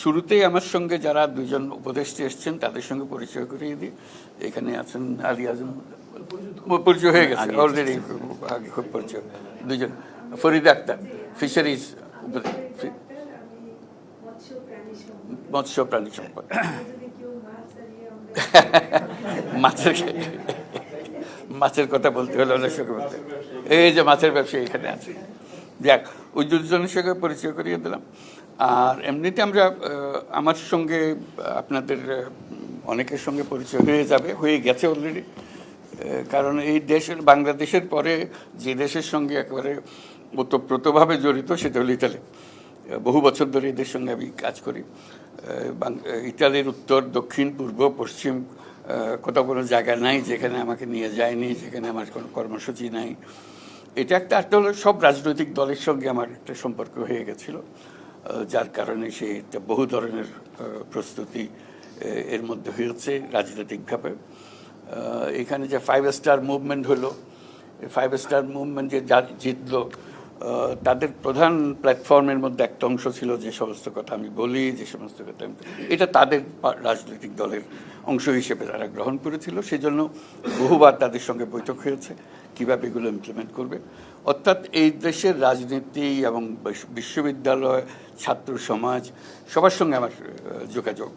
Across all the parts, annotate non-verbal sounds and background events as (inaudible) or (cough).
শুরুতেই আমার সঙ্গে যারা দুজন উপদেষ্টা এসছেন তাদের সঙ্গে পরিচয় করিয়ে দিই। এখানে আছেন আলী আজম। পরিচয় হয়ে গেছে অলরেডি আগে খুব পরিচয়। দুজন। ফরিদ আক্তার ফিশারিজ মৎস্য প্রাণী সম্পদ। মাছের মাছের কথা বলতে হলে অনেক সঙ্গে বলতে এই যে মাছের ব্যবসা এখানে আছে। যাক ওই দুজনের সঙ্গে পরিচয় করিয়ে দিলাম। আর এমনিতে আমরা আমার সঙ্গে আপনাদের অনেকের সঙ্গে পরিচয় হয়ে যাবে, হয়ে গেছে অলরেডি কারণ এই দেশের বাংলাদেশের পরে যে দেশের সঙ্গে একেবারে ওতপ্রোতভাবে জড়িত, সেটা হলো ইতালি। বহু বছর ধরে এদের সঙ্গে আমি কাজ করি। ইতালির উত্তর, দক্ষিণ, পূর্ব, পশ্চিম কোথাও কোনো জায়গা নাই যেখানে আমাকে নিয়ে যায়নি, যেখানে আমার কোনো কর্মসূচি নাই। এটা একটা একটা হলো সব রাজনৈতিক দলের সঙ্গে আমার একটা সম্পর্ক হয়ে গেছিল। যার কারণে সে একটা বহু ধরনের প্রস্তুতি এর মধ্যে হয়েছে রাজনৈতিকভাবে এখানে যে ফাইভ স্টার মুভমেন্ট হলো ফাইভ স্টার মুভমেন্ট যে যা- জিতলো তাদের প্রধান প্ল্যাটফর্মের মধ্যে একটা অংশ ছিল যে সমস্ত কথা আমি বলি, যে সমস্ত কথা আমি এটা তাদের রাজনৈতিক দলের অংশ হিসেবে তারা গ্রহণ করেছিল। সেজন্য বহুবার তাদের সঙ্গে বৈঠক হয়েছে। কীভাবে এগুলো ইমপ্লিমেন্ট করবে? অর্থাৎ এই দেশের রাজনীতি এবং বিশ- বিশ্ববিদ্যালয়, ছাত্র সমাজ, সবার সঙ্গে আমার যোগাযোগ।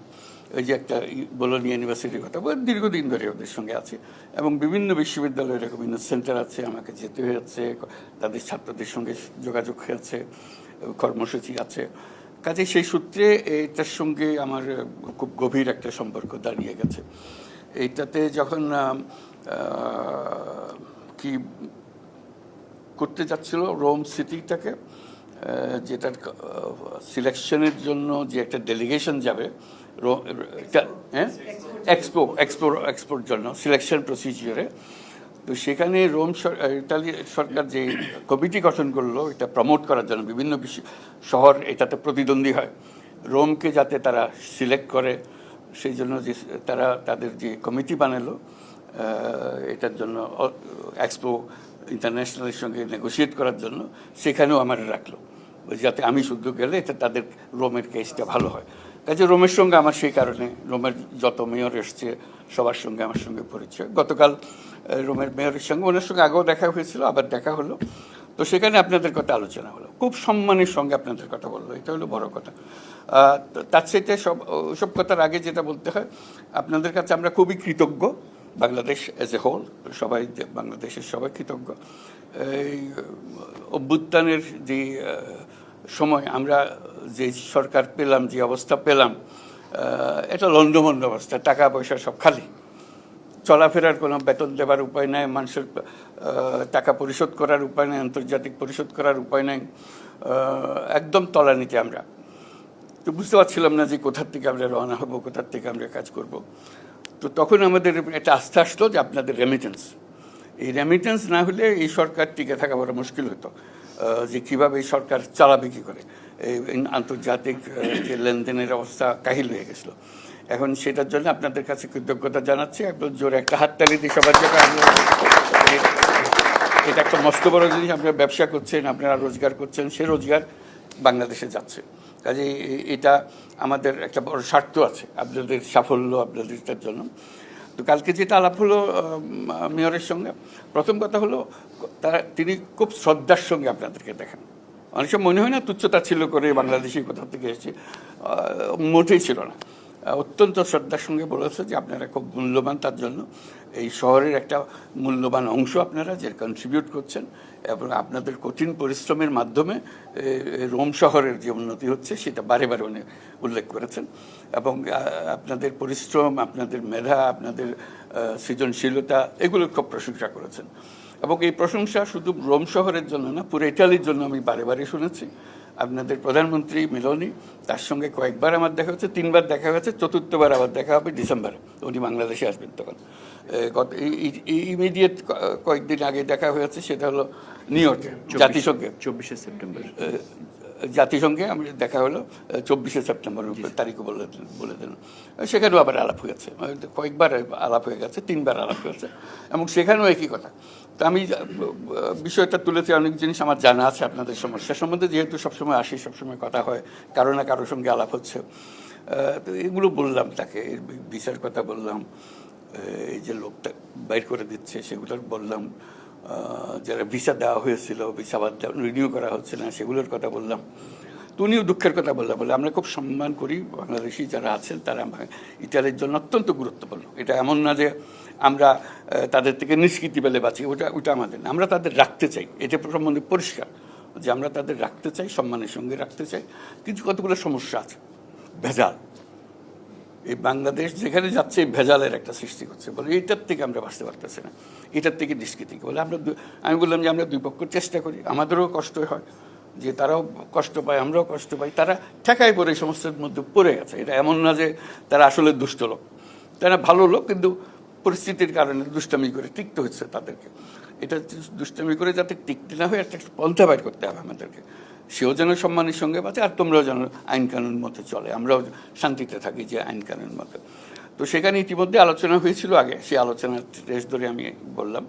ওই যে একটা বোলোনি ইউনিভার্সিটির কথা বলে দীর্ঘদিন ধরে ওদের সঙ্গে আছে এবং বিভিন্ন বিশ্ববিদ্যালয়ের বিভিন্ন সেন্টার আছে, আমাকে যেতে হয়েছে তাদের ছাত্রদের সঙ্গে যোগাযোগ হয়েছে, কর্মসূচি আছে। কাজে সেই সূত্রে এটার সঙ্গে আমার খুব গভীর একটা সম্পর্ক দাঁড়িয়ে গেছে। এইটাতে যখন কি করতে যাচ্ছিল রোম সিটিটাকে যেটার সিলেকশনের জন্য যে একটা ডেলিগেশন যাবে হ্যাঁ? এক্সপো এক্সপোর এক্সপোর জন্য সিলেকশন প্রসিজিওরে তো সেখানে রোম ইতালি সরকার যে কমিটি গঠন করল, এটা প্রমোট করার জন্য বিভিন্ন শহর এটাতে প্রতিদ্বন্দ্বী হয়। রোমকে যাতে তারা সিলেক্ট করে, সেই জন্য যে তারা, তাদের যে কমিটি বানালো এটার জন্য এক্সপো ইন্টারন্যাশনালের সঙ্গে নেগোশিয়েট করার জন্য সেখানেও আমার রাখল। যাতে আমি শুদ্ধ গেলে এটা তাদের রোমের কেসটা ভালো হয়। কাজে রোমের সঙ্গে আমার সেই কারণে, রোমের যত মেয়র এসছে, সবার সঙ্গে আমার সঙ্গে পরিচয়। গতকাল রোমের মেয়রের সঙ্গে ওনার সঙ্গে আগেও দেখা হয়েছিল, আবার দেখা হলো। তো সেখানে আপনাদের কথা আলোচনা হলো। খুব সম্মানের সঙ্গে আপনাদের কথা বলল, এটা হলো বড় কথা। তার সাথে সব সব কথার আগে যেটা বলতে হয়, আপনাদের কাছে আমরা খুবই কৃতজ্ঞ। বাংলাদেশ এজ এ হোল সবাই বাংলাদেশের সবাই কৃতজ্ঞ। এই অভ্যুত্থানের যে সময় আমরা যে সরকার পেলাম, যে অবস্থা পেলাম এটা লন্ডমন্ড অবস্থা টাকা পয়সা সব খালি। চলাফেরার কোনো বেতন দেবার উপায় নাই, মানুষের টাকা পরিশোধ করার উপায় নাই, আন্তর্জাতিক পরিশোধ করার উপায় নাই একদম তলানিতে আমরা। তো বুঝতে পারছিলাম না যে কোথার থেকে আমরা রওনা হব, কোথার থেকে আমরা কাজ করব। তো তখন আমাদের একটা আস্থা আসলো যে আপনাদের রেমিটেন্স এই রেমিটেন্স না হলে এই সরকার টিকে থাকা বড় মুশকিল হতো। যে কীভাবে এই সরকার চালাবে কী করে। এই আন্তর্জাতিক যে লেনদেনের অবস্থা কাহিল হয়ে গেছিল। এখন সেটার জন্য আপনাদের কাছে কৃতজ্ঞতা জানাচ্ছি। একদম জোরে একটা হাততালি দিই সবার জন্য এটা একটা মস্ত বড় জিনিস। আপনারা ব্যবসা করছেন, আপনারা রোজগার করছেন, সে রোজগার বাংলাদেশে যাচ্ছে। কাজে এটা আমাদের একটা বড় স্বার্থ আছে আপনাদের সাফল্য আপনাদেরটার জন্য। তো কালকে যেটা আলাপ হলো মেয়রের সঙ্গে, প্রথম কথা হলো, তারা, তিনি খুব শ্রদ্ধার সঙ্গে আপনাদেরকে দেখেন। অনেক সময় মনে হয় না তুচ্ছতা ছিল করে বাংলাদেশি কোথা থেকে এসেছে মোটেই ছিল না। অত্যন্ত শ্রদ্ধার সঙ্গে বলেছে যে আপনারা খুব মূল্যবান তার জন্য। এই শহরের একটা মূল্যবান অংশ আপনারা যে কন্ট্রিবিউট করছেন এবং আপনাদের কঠিন পরিশ্রমের মাধ্যমে রোম শহরের যে উন্নতি হচ্ছে সেটা বারে বারে উনি উল্লেখ করেছেন। এবং আপনাদের পরিশ্রম, আপনাদের মেধা, আপনাদের সৃজনশীলতা এগুলোর খুব প্রশংসা করেছেন। এবং এই প্রশংসা শুধু রোম শহরের জন্য না, পুরো ইটালির জন্য আমি বারে বারে শুনেছি। আপনাদের প্রধানমন্ত্রী মিলনী তার সঙ্গে কয়েকবার আমার দেখা হচ্ছে তিনবার দেখা হয়েছে চতুর্থবার আবার দেখা হবে ডিসেম্বরে উনি বাংলাদেশে আসবেন তখন। গত ইমিডিয়েট কয়েকদিন আগে দেখা হয়েছে সেটা হলো নিউ ইয়র্কে জাতিসংঘে। চব্বিশে সেপ্টেম্বর। জাতিসংঘে আমি দেখা হলো চব্বিশে সেপ্টেম্বর তারিখও বলে বলে দিলেন সেখানেও আবার আলাপ হয়ে হয়েছে কয়েকবার আলাপ হয়ে গেছে তিনবার আলাপ হয়েছে এবং সেখানেও একই কথা। তো আমি বিষয়টা তুলেছি অনেক জিনিস আমার জানা আছে আপনাদের সমস্যা সম্বন্ধে যেহেতু সবসময় আসি সবসময় কথা হয় কারও না কারোর সঙ্গে আলাপ হচ্ছে। তো এগুলো বললাম তাকে বিচার কথা বললাম এই যে লোকটা বাইর করে দিচ্ছে সেগুলোর বললাম। যারা ভিসা দেওয়া হয়েছিল, ভিসা আবার রিনিউ করা হচ্ছে না, সেগুলোর কথা বললাম। তো উনিও দুঃখের কথা বললাম, বলে আমরা খুব সম্মান করি বাংলাদেশি যারা আছেন, তারা ইতালির জন্য অত্যন্ত গুরুত্বপূর্ণ। এটা এমন না যে আমরা তাদের থেকে নিষ্কৃতি পেলে বাঁচি, ওটা ওটা আমাদের না। আমরা তাদের রাখতে চাই। এটা সম্বন্ধে পরিষ্কার যে আমরা তাদের রাখতে চাই, সম্মানের সঙ্গে রাখতে চাই। কিছু কতগুলো সমস্যা আছে? ভেজাল। এই বাংলাদেশ যেখানে যাচ্ছে ভেজালের একটা সৃষ্টি করছে বলে এইটার থেকে আমরা বাঁচতে পারতেছি না। এটার থেকে নিষ্কৃতি বলে আমরা আমি বললাম যে আমরা দুই পক্ষ চেষ্টা করি, আমাদেরও কষ্ট হয় যে তারাও কষ্ট পায়, আমরাও কষ্ট পাই, তারা ঠেকায় পড়ে এই সমস্যার মধ্যে পড়ে গেছে। এটা এমন না যে তারা আসলে দুষ্ট লোক। তারা ভালো লোক, কিন্তু পরিস্থিতির কারণে দুষ্টামি করে টিকতে হচ্ছে তাদেরকে। এটা দুষ্টামি করে যাতে টিকতে না হয় একটা পন্থা বাইর করতে হবে আমাদেরকে। সেও যেন সম্মানের সঙ্গে বাঁচে, আর তোমরাও যেন আইন কানুন মতো চলে। আমরাও শান্তিতে থাকি যে আইন কানুন মতো। তো সেখানে ইতিমধ্যে আলোচনা হয়েছিল আগে, সেই আলোচনার রেশ ধরে আমি বললাম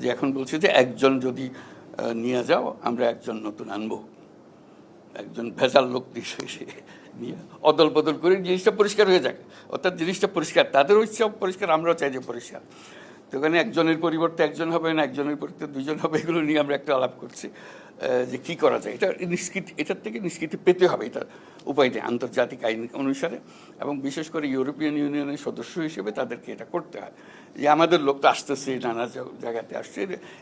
যে এখন বলছি যে একজন যদি নিয়ে যাও, আমরা একজন নতুন আনব। একজন ভেজাল লোক (laughs) নিয়ে অদল বদল করে জিনিসটা পরিষ্কার হয়ে যাক। অর্থাৎ জিনিসটা পরিষ্কার, তাদেরও ইচ্ছা পরিষ্কার, আমরাও চাই যে পরিষ্কার। তো ওখানে একজনের পরিবর্তে একজন হবে না, একজনের পরিবর্তে দুজন হবে, এগুলো নিয়ে আমরা একটা আলাপ করছি। যে কি করা যায়, এটা নিষ্কৃতি, এটার থেকে নিষ্কৃতি পেতে হবে, এটা উপায় নেই, আন্তর্জাতিক আইন অনুসারে। এবং বিশেষ করে ইউরোপিয়ান ইউনিয়নের সদস্য হিসেবে তাদেরকে এটা করতে হয়। যে আমাদের লোক তো আসতেছে, নানা জায়গাতে আসছে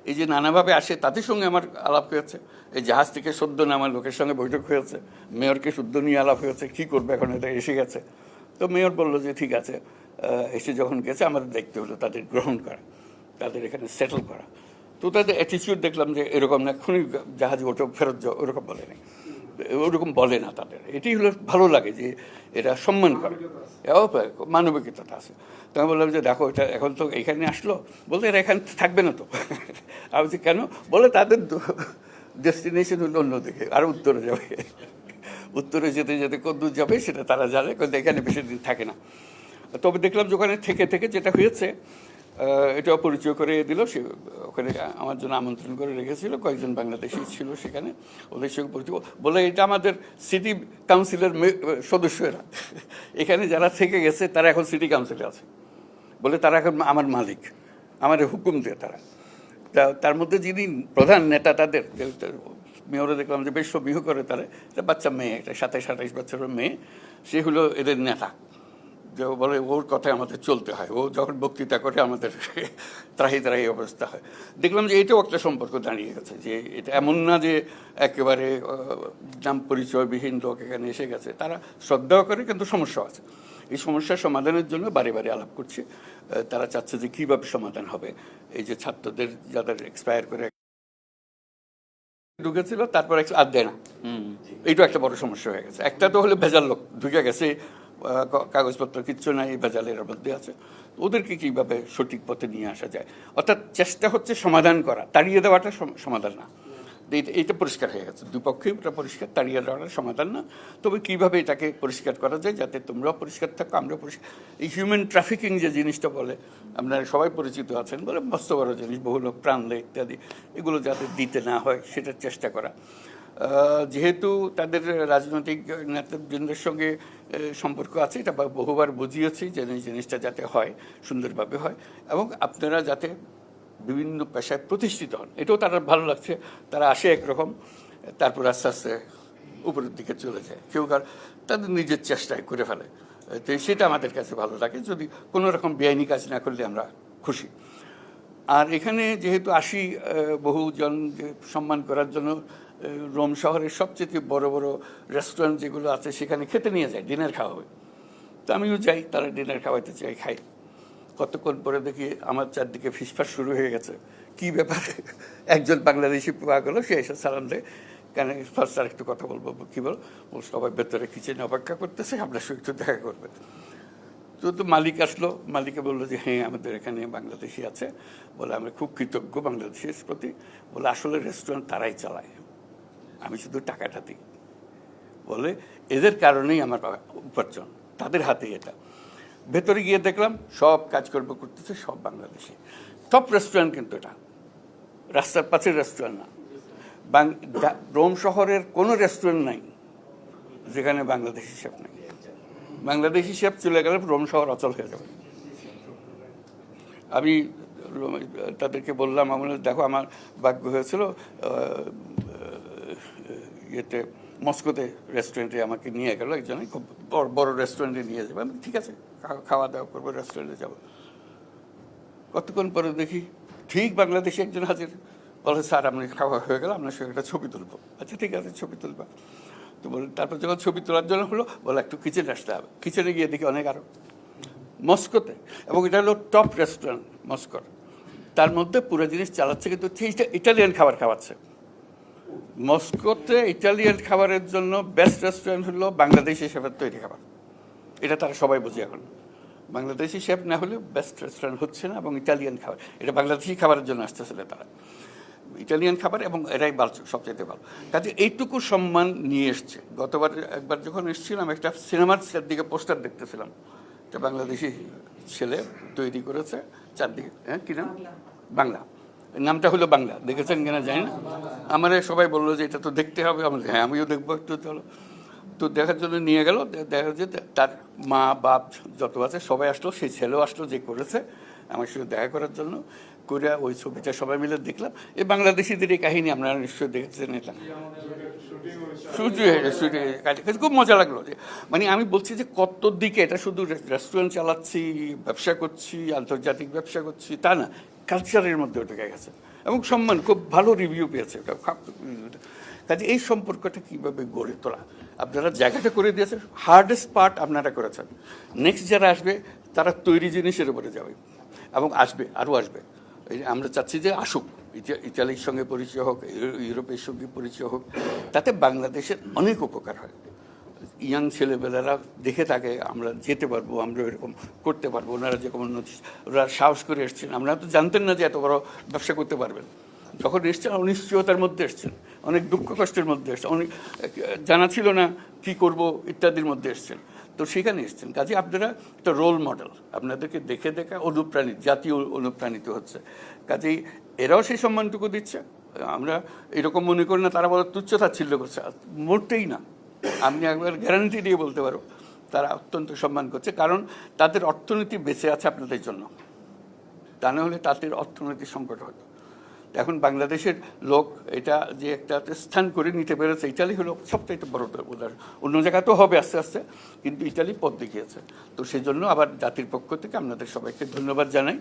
এই যে নানাভাবে আসে, তাদের সঙ্গে আমার আলাপ হয়েছে। এই জাহাজ থেকে সদ্য নামা লোকের সঙ্গে বৈঠক হয়েছে। মেয়রকে শুদ্ধ নিয়ে আলাপ হয়েছে, কি করবে এখন, এটা এসে গেছে। তো মেয়র বলল যে, ঠিক আছে এসে যখন গেছে, আমাদের দেখতে হলো, তাদের গ্রহণ করা, তাদের এখানে সেটেল করা। তো তাদের অ্যাটিচিউড দেখলাম যে এরকম না এখনই জাহাজ ওঠো ফেরত যাও, ওরকম বলে নাই। ওরকম বলে না তাদের। এটি হলো ভালো লাগে যে এরা সম্মান করে। এও মানবিকতা আছে। তো আমি বললাম যে দেখো, এটা এখন তো এখানে আসলো। বলতে এরা এখানে থাকবে না তো। আমি বলছি, কেন? বলে তাদের ডেস্টিনেশন হলো অন্যদিকে, আর উত্তরে যাবে। উত্তরে যেতে যেতে কদ্দূর যাবে সেটা তারা জানে, কিন্তু এখানে বেশি দিন থাকে না। তবে দেখলাম যে ওখানে থেকে থেকে যেটা হয়েছে এটাও পরিচয় করে দিল। সে ওখানে আমার জন্য আমন্ত্রণ করে রেখেছিল। কয়েকজন বাংলাদেশি ছিল সেখানে। ওদের সঙ্গে পরিচয় বলে এটা আমাদের সিটি কাউন্সিলের সদস্যরা। এখানে যারা থেকে গেছে, তারা এখন সিটি কাউন্সিলে আছে। বলে তারা এখন আমার মালিক। আমার হুকুম দেয় তারা। তার মধ্যে যিনি প্রধান নেতা তাদের মেয়রে দেখলাম যে বেশ বিহু করে তারা। বাচ্চা মেয়ে একটা সাতাইশ সাতাইশ বছরের মেয়ে। সে হলো এদের নেতা। যে বলে ওর কথায় আমাদের চলতে হয়। ও যখন বক্তৃতা করে আমাদের ত্রাহি ত্রাহি অবস্থা হয়। দেখলাম যে এটাও একটা সম্পর্ক দাঁড়িয়ে গেছে যে এটা এমন না যে একেবারে নাম পরিচয়বিহীন লোক এখানে এসে গেছে। তারা শ্রদ্ধাও করে কিন্তু সমস্যা আছে। এই সমস্যার সমাধানের জন্য বারে বারে আলাপ করছে। তারা চাচ্ছে যে কীভাবে সমাধান হবে। এই যে ছাত্রদের যাদের এক্সপায়ার করে ঢুকেছিল তারপর আর দেয় না। এইটা একটা বড় সমস্যা হয়ে গেছে। একটা তো হলে ভেজাল লোক ঢুকে গেছে কাগজপত্র কিচ্ছু নাই ভেজালের মধ্যে আছে। ওদেরকে কীভাবে সঠিক পথে নিয়ে আসা যায়? অর্থাৎ চেষ্টা হচ্ছে সমাধান করা, তাড়িয়ে দেওয়াটা সম- সমাধান না। এইটা পরিষ্কার হয়ে গেছে। দুপক্ষেই ওটা পরিষ্কার, তাড়িয়ে দেওয়াটা সমাধান না। তবে কীভাবে এটাকে পরিষ্কার করা যায় যাতে তোমরাও পরিষ্কার থাকো, আমরাও পরিষ্কার। এই হিউম্যান ট্রাফিকিং যে জিনিসটা বলে, আপনারা সবাই পরিচিত আছেন বলে মস্ত বড় জিনিস, বহু লোক প্রাণ দেয় ইত্যাদি। এগুলো যাতে দিতে না হয়, সেটার চেষ্টা করা। যেহেতু তাদের রাজনৈতিক নেতৃবৃন্দের সঙ্গে সম্পর্ক আছে, এটা বহুবার বুঝিয়েছি যে জিনিসটা যাতে হয়, সুন্দরভাবে হয়। এবং আপনারা যাতে বিভিন্ন পেশায় প্রতিষ্ঠিত হন, এটাও তারা ভালো লাগছে, তারা আসে একরকম, তারপর আস্তে আস্তে উপরের দিকে চলে যায়। কেউ কার তাদের নিজের চেষ্টায় করে ফেলে। তো সেটা আমাদের কাছে ভালো লাগে, যদি কোনো রকম বেআইনি কাজ না করলে আমরা খুশি। আর এখানে যেহেতু আসি বহুজন সম্মান করার জন্য রোম শহরের সবচেয়ে বড় বড় রেস্টুরেন্ট যেগুলো আছে, সেখানে খেতে নিয়ে যায় ডিনার খাওয়া হবে তো আমিও যাই, তারা ডিনার খাওয়াইতে চাই খাই কতক্ষণ পরে দেখি আমার চারদিকে ফিসফাস শুরু হয়ে গেছে। কি ব্যাপার? একজন বাংলাদেশি পাওয়া গেলো সে এসে সালাম দেয়। কেন ফার্স্ট আর একটু কথা বলব, কি বল? সবাই ভেতরে কিচেনে অপেক্ষা করতেছে, আপনার সঙ্গে একটু দেখা করবে। তো তো মালিক আসলো, মালিকে বলল যে হ্যাঁ আমাদের এখানে বাংলাদেশি আছে। বলে, আমরা খুব কৃতজ্ঞ বাংলাদেশের প্রতি। বলে, আসলে রেস্টুরেন্ট তারাই চালায়। আমি শুধু টাকাটা দিই। বলে, এদের কারণেই আমার উপার্জন, তাদের হাতেই এটা। ভেতরে গিয়ে দেখলাম, সব কাজকর্ম করতেছে সব বাংলাদেশে। টপ রেস্টুরেন্ট কিন্তু এটা। রাস্তার পাশের রেস্টুরেন্ট না। রোম শহরের কোনো রেস্টুরেন্ট নাই, যেখানে বাংলাদেশি শেফ নেই। বাংলাদেশি শেফ চলে গেলে রোম শহর অচল হয়ে যাবে। আমি তাদেরকে বললাম আমার দেখো, আমার ভাগ্য হয়েছিল ইয়েতে, মস্কোতে রেস্টুরেন্টে আমাকে নিয়ে গেল একজনে, খুব বড় বড় রেস্টুরেন্টে নিয়ে যাবে। আমি ঠিক আছে, খাওয়া দাওয়া করব রেস্টুরেন্টে যাব। কতক্ষণ পরে দেখি, ঠিক বাংলাদেশে একজন হাজির। বলে, স্যার আপনি খাওয়া হয়ে গেল, আপনার সঙ্গে একটা ছবি তুলবো। আচ্ছা ঠিক আছে, ছবি তুলবা। তো বলে, তারপর যখন ছবি তোলার জন্য হলো, বলে, একটু কিচেনে আসতে হবে। কিচেনে গিয়ে দেখি অনেক আরও মস্কোতে। এবং এটা হলো টপ রেস্টুরেন্ট মস্কোর। তার মধ্যে পুরো জিনিস চালাচ্ছে, কিন্তু ঠিক ইটালিয়ান খাবার খাওয়াচ্ছে। মস্কোতে ইটালিয়ান খাবারের জন্য বেস্ট রেস্টুরেন্ট হলো বাংলাদেশি শেফের তৈরি খাবার। এটা তারা সবাই বোঝে এখন। বাংলাদেশি শেফ না হলে বেস্ট রেস্টুরেন্ট হচ্ছে না এবং ইটালিয়ান খাবার এটা বাংলাদেশি খাবারের জন্য আসতেছিল তারা। ইটালিয়ান খাবার এবং এরাই ভালো সবচেয়ে ভালো। কাজে এইটুকু সম্মান নিয়ে এসছে। গতবার একবার যখন এসেছিলাম একটা সিনেমার দিকে পোস্টার দেখতেছিলাম। একটা বাংলাদেশি ছেলে তৈরি করেছে চারদিকে হ্যাঁ কি নাম? বাংলা। নামটা হলো বাংলা, দেখেছেন কিনা জানি না। আমার সবাই বলল যে এটা তো দেখতে হবে। আমি হ্যাঁ আমিও দেখব একটু চলো তো দেখার জন্য নিয়ে গেল। দেখা যে তার মা, বাপ যত আছে, সবাই আসলো, সেই ছেলেও আসলো যে করেছে। আমার সঙ্গে দেখা করার জন্য করে ওই ছবিটা সবাই মিলে দেখলাম। এই বাংলাদেশিদের এই কাহিনী আপনারা নিশ্চয়ই দেখেছেন এটা। খুব মজা লাগল যে মানে আমি বলছি যে কত দিকে এটা শুধু রেস্টুরেন্ট চালাচ্ছি, ব্যবসা করছি, আন্তর্জাতিক ব্যবসা করছি, তা না। কালচারের মধ্যে ওটা গেছে। এবং সম্মান, খুব ভালো রিভিউ পেয়েছে ওটা। কাজে এই সম্পর্কটা কীভাবে গড়ে তোলা? আপনারা জায়গাটা করে দিয়েছেন। হার্ডেস্ট পার্ট আপনারা করেছেন। নেক্সট যারা আসবে, তারা তৈরি জিনিসের উপরে যাবে। এবং আসবে, আরও আসবে। আমরা চাচ্ছি যে আসুক। ইটালির সঙ্গে পরিচয় হোক ইউরোপের সঙ্গে পরিচয় হোক। তাতে বাংলাদেশের অনেক উপকার হয়। ইয়াং ছেলেবেলারা দেখে থাকে আমরা যেতে পারব, আমরা এরকম করতে পারব। ওনারা যেরকম উন্নতি ওরা সাহস করে এসছেন। আমরা তো জানতেন না যে এত বড় ব্যবসা করতে পারবেন। যখন এসছেন অনিশ্চয়তার মধ্যে এসছেন। অনেক দুঃখ কষ্টের মধ্যে এসছেন। অনেক, জানা ছিল না কি করব ইত্যাদির মধ্যে এসছেন। তো সেখানে এসছেন। কাজে আপনারা একটা রোল মডেল আপনাদেরকে দেখে দেখে অনুপ্রাণিত, জাতীয় অনুপ্রাণিত হচ্ছে। কাজেই এরাও সেই সম্মানটুকু দিচ্ছে। আমরা এরকম মনে করি না, তারা বড় তুচ্ছ তাচ্ছিল্য করছে। মোটেই না। আমি একবার গ্যারান্টি দিয়ে বলতে পারো। তারা অত্যন্ত সম্মান করছে, কারণ তাদের অর্থনীতি বেঁচে আছে আপনাদের জন্য। তা না হলে তাদের অর্থনৈতিক সংকট হতো। এখন বাংলাদেশের লোক এটা যে একটা স্থান করে নিতে পেরেছে, ইটালি হলো সবচাইতে বড় উদাহরণ। অন্য জায়গাতেও হবে আস্তে আস্তে, কিন্তু ইটালি পথ দেখিয়েছে। তো সেই জন্য আবার জাতির পক্ষ থেকে আপনাদের সবাইকে ধন্যবাদ জানাই।